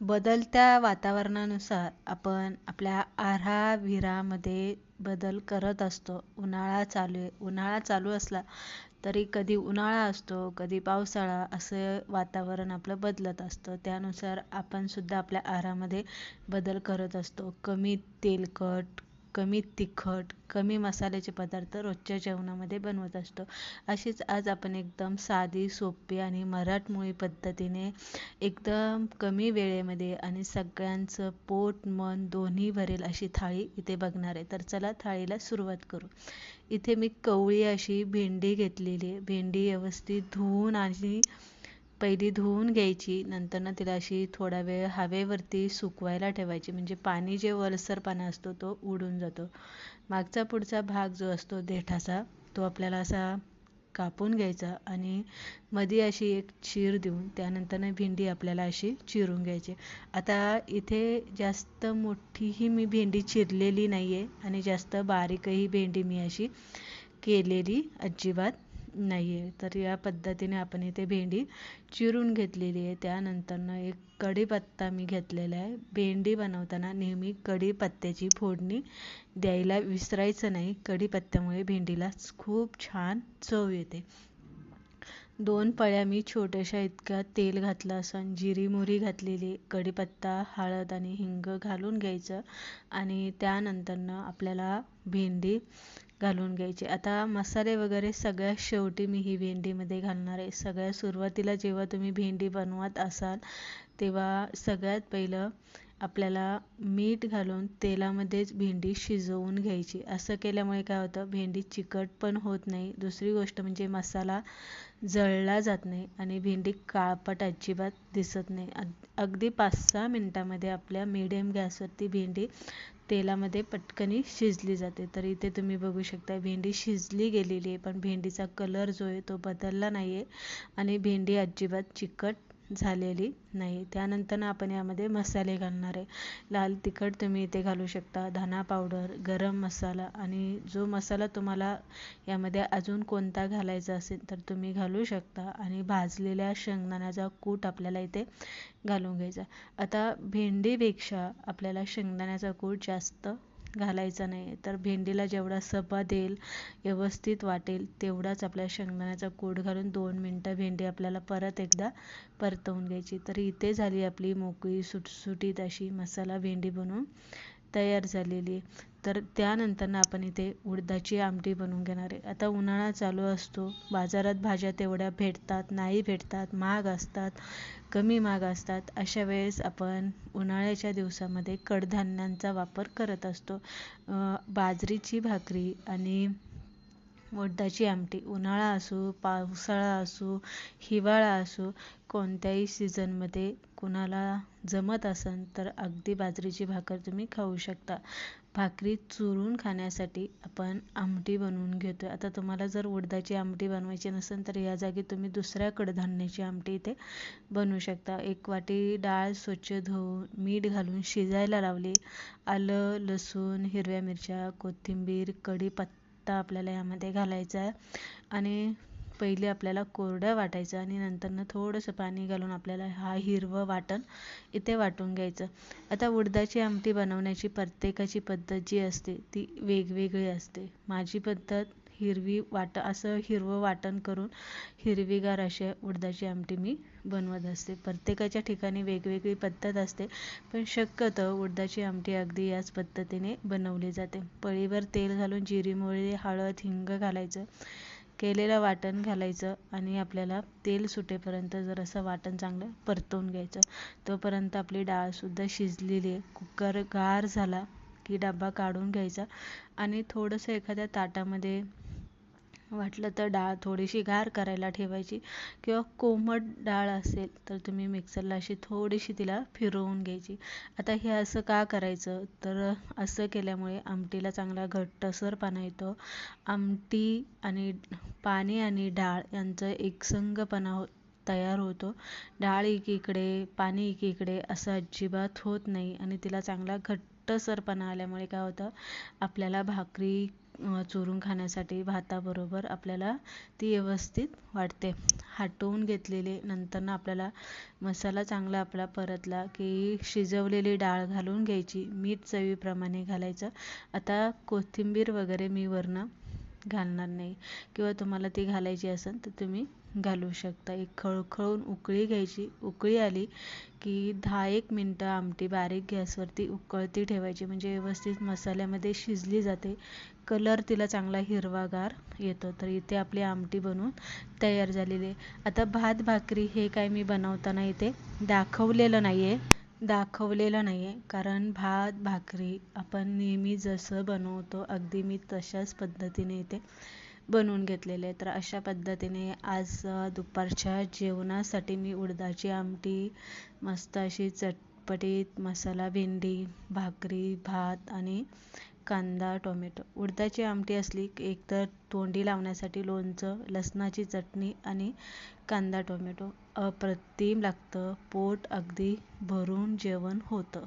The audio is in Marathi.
बदलत्या वातावरणानुसार आपण आपल्या आहारविहारामध्ये बदल करत असतो. उन्हाळा चालू आहे उन्हाळा चालू असला तरी कधी उन्हाळा असतो कधी पावसाळा असं वातावरण आपलं बदलत असतं. त्यानुसार आपणसुद्धा आपल्या आहारामध्ये बदल करत असतो. कमी तेलकट कमी तिखट कमी मसाल्याचे पदार्थ रोजच्या जेवणामध्ये बनवत असतो. अशीच आज आपण एकदम साधी सोपी आणि मराठमोळी पद्धतीने एकदम कमी वेळेमध्ये आणि सगळ्यांचं पोट मन दोन्ही भरेल अशी थाळी इथे बघणार आहे. तर चला थाळीला सुरुवात करू. इथे मी कवळी अशी भेंडी घेतलेली आहे. भेंडी व्यवस्थित धुवून आणि पहिली धुवून घ्यायची नंतरनं तिला अशी थोडा वेळ हवेवरती सुकवायला ठेवायची. म्हणजे पाणी जे वलसरपणा असतो तो उडून जातो. मागचा पुढचा भाग जो असतो देठाचा तो आपल्याला असा कापून घ्यायचा आणि मध्ये अशी एक चीर देऊन त्यानंतरनं भेंडी आपल्याला अशी चिरून घ्यायची. आता इथे जास्त मोठीही मी भेंडी चिरलेली नाही आहे आणि जास्त बारीकही भेंडी मी अशी केलेली अजिबात नाही आहे तर या पद्धतीने आपण इथे भेंडी चिरून घेतलेली आहे. त्यानंतरनं एक कढीपत्ता मी घेतलेला आहे. भेंडी बनवताना नेहमी कढीपत्त्याची फोडणी द्यायला विसरायचं नाही. कढीपत्त्यामुळे भेंडीला खूप छान चव येते. दोन पळ्या मी छोट्याशा इतक्या तेल घातलं असं जिरी मोहरी घातलेली कढीपत्ता हळद आणि हिंग घालून घ्यायचं आणि त्यानंतरनं आपल्याला भेंडी घालून घ्यायची. आता मसाले वगैरे सगळ्यात शेवटी मी ही भेंडीमध्ये घालणार आहे. सगळ्या सुरुवातीला जेव्हा तुम्ही भेंडी बनवत असाल तेव्हा सगळ्यात पहिलं आपल्याला मीठ घालून तेलामध्येच भेंडी शिजवून घ्यायची. असं केल्यामुळे काय होतं? भेंडी चिकट पण होत नाही. दुसरी गोष्ट म्हणजे मसाला जळला जात नाही आणि भेंडी काळपट अजिबात दिसत नाही. अगदी पाच सहा मिनटामध्ये आपल्या मिडियम गॅसवरती भेंडी तेलामध्ये पटकनी शिजली जाते. तर इथे तुम्ही बघू शकता भेंडी शिजली गेलेली आहे पण भेंडीचा कलर जो आहे तो बदलला नाही आहे आणि भेंडी अजिबात चिकट झालेली नाही. त्यानंतर आपण यामध्ये मसाले घालणार आहे. लाल तिखट तुम्ही इथे घालू शकता. धना पावडर गरम मसाला आणि जो मसाला तुम्हाला यामध्ये अजून कोणता घालायचा असेल तर तुम्ही घालू शकता आणि भाजलेल्या शेंगदाण्याचा कूट आपल्याला इथे घालून घ्यायचा. आता भेंडीपेक्षा आपल्याला शेंगदाण्याचा कूट जास्त घालायचा नाही. तर भेंडीला जेवढा सपा देईल व्यवस्थित वाटेल तेवढाच आपल्या शेंगदाण्याचा कूट घालून दोन मिनटं भेंडी आपल्याला परत एकदा परतवून घ्यायची. तर इथे झाली आपली मोकळी सुटसुटीत अशी मसाला भेंडी बनवून तयार झालेली तर त्यानंतरनं आपण इथे उडदाची आमटी बनवून घेणार आहे. आता उन्हाळा चालू असतो बाजारात भाज्या तेवढ्या भेटतात नाही भेटतात महाग असतात कमी महाग असतात अशा वेळेस आपण उन्हाळ्याच्या दिवसामध्ये कडधान्यांचा वापर करत असतो. बाजरीची भाकरी आणि उडदाची आमटी उन्हाळा असो पावसाळा असो हिवाळा असो कोणत्याही सीझनमध्ये कुणाला जमत असेल तर अगदी बाजरीची भाकर तुम्ही खाऊ शकता. भाकरी चुरून खाण्यासाठी आपण आमटी बनवून घेतो आहे आता तुम्हाला जर उडदाची आमटी बनवायची नसेल तर या जागी तुम्ही दुसऱ्या कडधान्याची आमटी इथे बनवू शकता. एक वाटी डाळ स्वच्छ धुवून मीठ घालून शिजायला लावली. आलं लसूण हिरव्या मिरच्या कोथिंबीर कढीपत्ता आपल्याला यामध्ये घालायचा आहे. आणि पहिले आपल्याला कोरडं वाटायचं आणि नंतरनं थोडंसं पाणी घालून आपल्याला हा हिरवं वाटण इथे वाटून घ्यायचं. आता उडदाची आमटी बनवण्याची प्रत्येकाची पद्धत जी असते ती वेगवेगळी असते. माझी पद्धत हिरवी वाट असं हिरवं वाटण करून हिरवीगार अशी उडदाची आमटी मी बनवत असते. प्रत्येकाच्या ठिकाणी वेगवेगळी पद्धत असते पण शक्यतो उडदाची आमटी अगदी याच पद्धतीने बनवली जाते. पळीवर तेल घालून जिरी मोहरी हळद हिंग घालायचं. केलेलं वाटण घालायचं आणि आपल्याला तेल सुटेपर्यंत जर असं वाटण चांगलं परतवून घ्यायचं तोपर्यंत आपली डाळसुद्धा शिजलेली आहे. कुकर गार झाला की डबा काढून घ्यायचा आणि थोडंसं एखाद्या ताटामध्ये वाटलं तर डाळ थोडीशी गार करायला ठेवायची. किंवा कोमट डाळ असेल तर तुम्ही मिक्सरला अशी थोडीशी तिला फिरवून घ्यायची. आता हे असं का करायचं? तर असं केल्यामुळे आमटीला चांगला घट्टसरपणा येतो. आमटी आणि पाणी आणि डाळ यांचं एकसंगपणा हो तयार होतो. डाळ एकीकडे पाणी एकीकडे असं अजिबात होत नाही आणि तिला चांगला घट्टसरपणा आल्यामुळे काय होतं? आपल्याला भाकरी चुरून खाण्यासाठी भाताबरोबर आपल्याला ती व्यवस्थित वाटते हटवून घेतलेले नंतर आपल्याला मसाला चांगला आपला परतला की शिजवलेली डाळ घालून घ्यायची मीठ चवीप्रमाणे घालायचं. आता कोथिंबीर वगैरे मी वरनं घालणार नाही. किंवा तुम्हाला ती घालायची असेल तर तुम्ही घालू शकता. एक खळखळून उकळी घ्यायची उकळी आली की दहा एक मिनटं आमटी बारीक गॅसवरती उकळती ठेवायची. म्हणजे व्यवस्थित मसाल्यामध्ये शिजली जाते. कलर तिला चांगला हिरवागार येतो. तर इथे आपली आमटी बनवून तयार झालेली आहे. आता भात भाकरी हे काय मी बनवताना इथे दाखवलेलं नाही आहे दाखवलेलं नाही आहे कारण भात भाकरी आपण नेहमी जसं बनवतो अगदी मी तशाच पद्धतीने इथे बनवून घेतलेले तर अशा पद्धतीने आज दुपारच्या जेवणासाठी मी उडदाची आमटी मस्त अशी चटपटीत मसाला भेंडी भाकरी भात आणि कांदा टोमॅटो. उडदाची आमटी असली एक तर तोंडी लावण्यासाठी लोणचं लसणाची चटणी आणि कांदा टोमॅटो अप्रतिम लागतं. पोट अगदी भरून जेवण होतं.